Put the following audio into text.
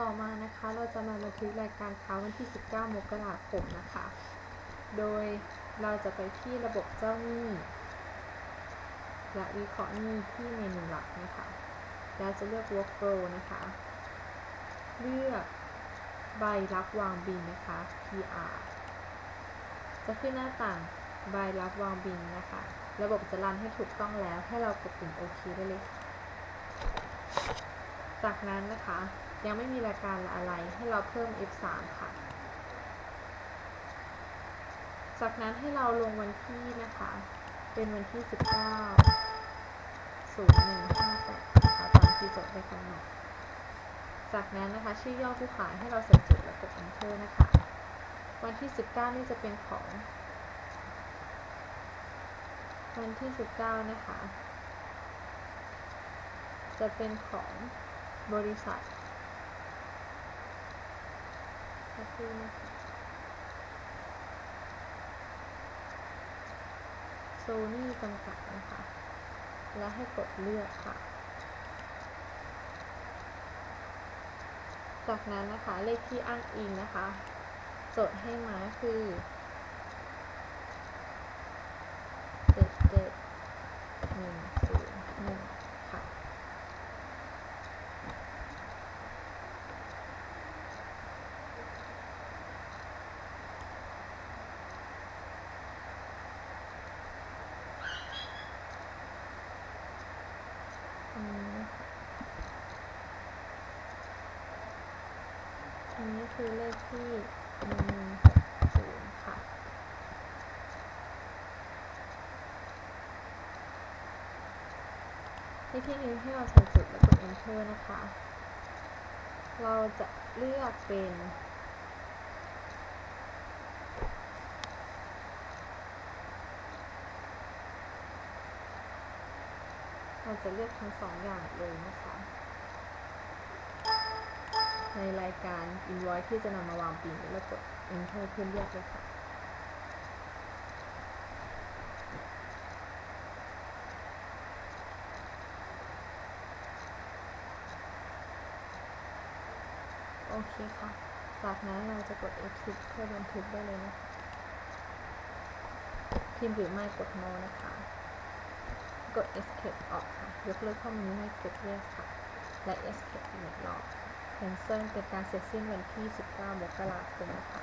ต่อมานะคะเราจะมาบันทึกรายการค้าวันที่ 19 มกราคมนะคะ โดยเราจะไปที่ระบบเจ้าหนี้และวิเคราะห์หนี้ที่เมนูหลักนะคะ แล้วจะเลือก workflow นะคะ เลือกใบรับวางบินนะคะ PR จะขึ้นหน้าต่างใบรับวางบินนะคะ ระบบจะรันให้ถูกต้องแล้วให้เรากดปุ่มโอเคได้เลย จากนั้นนะคะ ยังไม่มีรายการอะไรให้เราเพิ่ม F3 ค่ะ จากนั้นให้เราลงวันที่นะคะ เป็นวันที่ 19 0158นะคะตามที่จดไว้ข้างนอกจากนั้นนะคะ ชื่อย่อผู้ขายให้เราใส่จุดและกด enter นะคะ วันที่ 19 นี่จะเป็นของ วันที่ 19 นะคะ จะเป็นของบริษัท สักครู่นะคะโซนี่จำกัดนะคะ และให้กดเลือกค่ะ จากนั้นนะคะเลขที่อ้างอิงนะคะจดให้มาคือเจ็ดเจ็ดหนึ่งศูนย์หนึ่งค่ะ อันนี้คือเลขที่หนึ่งหกศูนย์ค่ะที่ที่นี้ให้เราใส่จุดแล้วกด enter นะคะ เราจะเลือกเป็น เราจะเลือกทั้งสองอย่างเลยนะคะ ในรายการ invoice ที่จะนำมาวางปีนี้เรากด enter เพื่อเลือกเลยค่ะโอเคค่ะ จากนั้นเราจะกด exit เพื่อบันทึกได้เลยนะคะพิมพ์หรือไม่กด no นะคะ กด escape ออกค่ะ ยกเลิกข้อมูลให้กด yes ค่ะ และ escape อีกรอบ cancel เป็นการเสร็จสิ้นวันที่ 19 มกราคมค่ะ